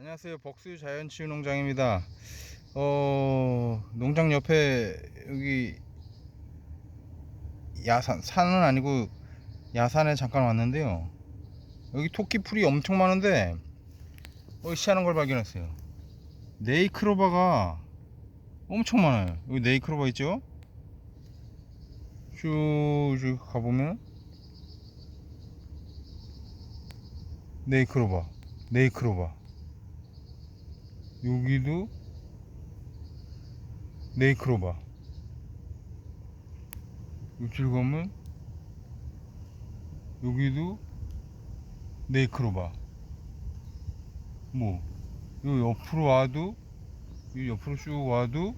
안녕하세요. 벅수 자연치유 농장입니다. 어, 농장 옆에 여기 야산, 산은 아니고 야산에 잠깐 왔는데요. 여기 토끼 풀이 엄청 많은데 어, 희한한 걸 발견했어요. 네이크로바가 엄청 많아요. 여기 네이크로바 있죠? 쭉, 쭉 가보면 네이크로바, 네이크로바. 여기도 네이크로바. 가면 여기도 네이크로바. 뭐 요 옆으로 와도 이 옆으로 쭉 와도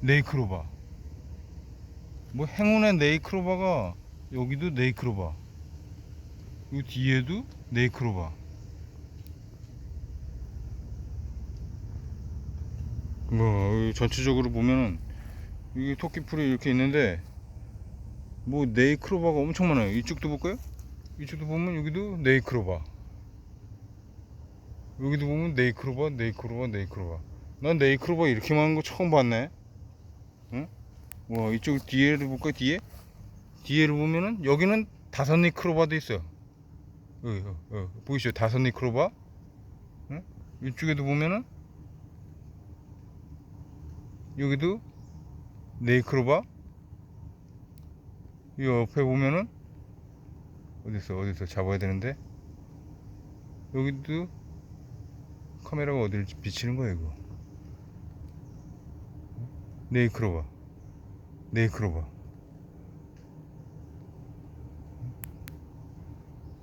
네이크로바. 뭐 행운의 네이크로바가 여기도 네이크로바. 요 뒤에도 네이크로바 뭐 여기 전체적으로 보면은 이게 토끼풀이 이렇게 있는데 뭐 네이크로바가 엄청 많아요 이쪽도 볼까요? 이쪽도 보면 여기도 네이크로바 여기도 보면 네이크로바 네이크로바 네이크로바 난 네이크로바 이렇게 많은 거 처음 봤네 응? 와 이쪽 뒤에를 볼까요 뒤에? 뒤에를 보면은 여기는 다섯 네이크로바도 있어요 여기, 어, 어, 보이시죠 다섯 네이크로바 응? 이쪽에도 보면은 여기도 네이크로바? 이 옆에 보면은 어딨어 어딨어? 잡아야 되는데? 여기도 카메라가 어디를 비치는 거야 이거? 네이크로바. 네이크로바.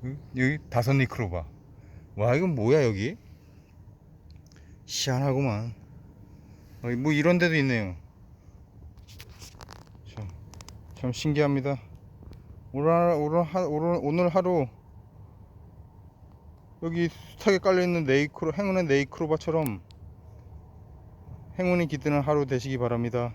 응? 여기 다섯 네이크로바. 와 이건 뭐야 여기? 희한하구만. 어, 뭐 이런 데도 있네요. 참, 참 신기합니다. 오늘, 하- 오늘, 하, 오늘, 오늘 하루 여기 숱하게 깔려있는 네이크로, 행운의 네이크로바처럼 행운이 깃드는 하루 되시기 바랍니다.